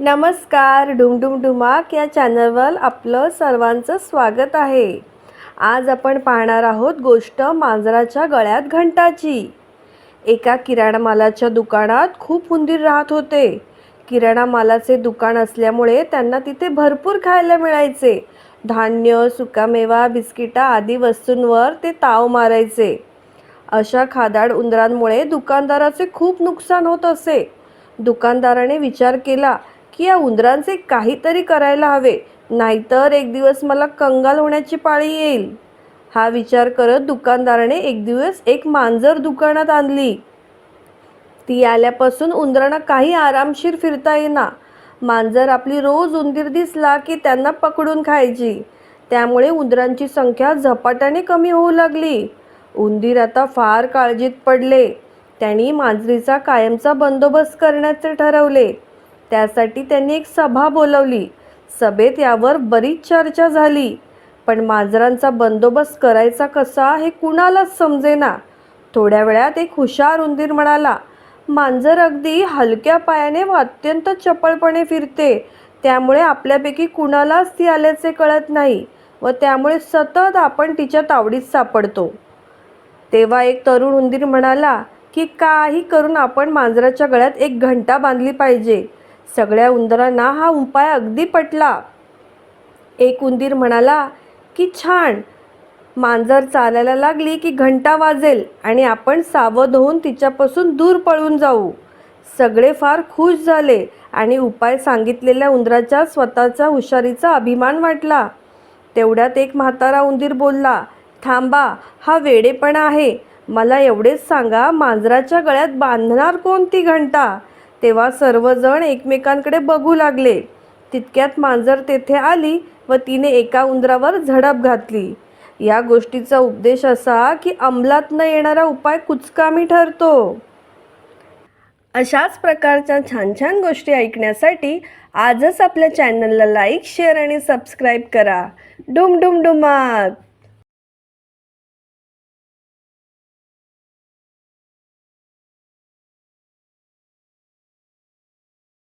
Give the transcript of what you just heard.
नमस्कार डुमडुम डुमाक या चॅनलवर आपलं सर्वांचं स्वागत आहे. आज आपण पाहणार आहोत गोष्ट मांजराच्या गळ्यात घंटाची. एका किराणा मालाच्या दुकानात खूप उंदीर राहत होते. किराणा मालाचे दुकान असल्यामुळे त्यांना तिथे भरपूर खायला मिळायचे. धान्य सुकामेवा बिस्किटा आदी वस्तूंवर ते ताव मारायचे. अशा खादाड उंदरांमुळे दुकानदाराचे खूप नुकसान होत असे. दुकानदाराने विचार केला की या उंदरांचे काहीतरी करायला हवे. नाहीतर एक दिवस मला कंगाल होण्याची पाळी येईल. हा विचार करत दुकानदाराने एक दिवस एक मांजर दुकानात आणली. ती आल्यापासून उंदरांना काही आरामशीर फिरता येईना. मांजर आपली रोज उंदीर दिसला की त्यांना पकडून खायची. त्यामुळे उंदरांची संख्या झपाट्याने कमी होऊ लागली. उंदीर आता फार काळजीत पडले. त्यांनी मांजरीचा कायमचा बंदोबस्त करण्याचे ठरवले. त्यासाठी त्यांनी एक सभा बोलवली. सभेत यावर बरीच चर्चा झाली. पण मांजरांचा बंदोबस्त करायचा कसा हे कुणालाच समजेना. थोड्या वेळात एक हुशार उंदीर म्हणाला मांजर अगदी हलक्या पायाने व अत्यंत चपळपणे फिरते. त्यामुळे आपल्यापैकी कुणालाच ती आल्याचे कळत नाही व त्यामुळे सतत आपण तिच्या तावडीत सापडतो. तेव्हा एक तरुण उंदीर म्हणाला की काही करून आपण मांजराच्या गळ्यात एक घंटा बांधली पाहिजे. सगळ्या उंदरांना हा उपाय अगदी पटला. एक उंदीर म्हणाला की छान. मांजर चालायला लागली की घंटा वाजेल आणि आपण सावध होऊन तिच्यापासून दूर पळून जाऊ. सगळे फार खुश झाले आणि उपाय सांगितलेल्या उंदराच्या स्वतःचा हुशारीचा अभिमान वाटला. तेवढ्यात एक म्हातारा उंदीर बोलला थांबा हा वेडेपणा आहे. मला एवढेच सांगा मांजराच्या गळ्यात बांधणार कोणती घंटा? तेव्हा सर्वजण एकमेकांकडे बघू लागले. तितक्यात मांजर तेथे आली व तिने एका उंदरावर झडप घातली. या गोष्टीचा उपदेश असा की अंमलात न येणारा उपाय कुचकामी ठरतो. अशाच प्रकारच्या छान छान गोष्टी ऐकण्यासाठी आजच आपल्या चॅनलला लाईक शेअर आणि सबस्क्राईब करा. डुम डुम डुमाक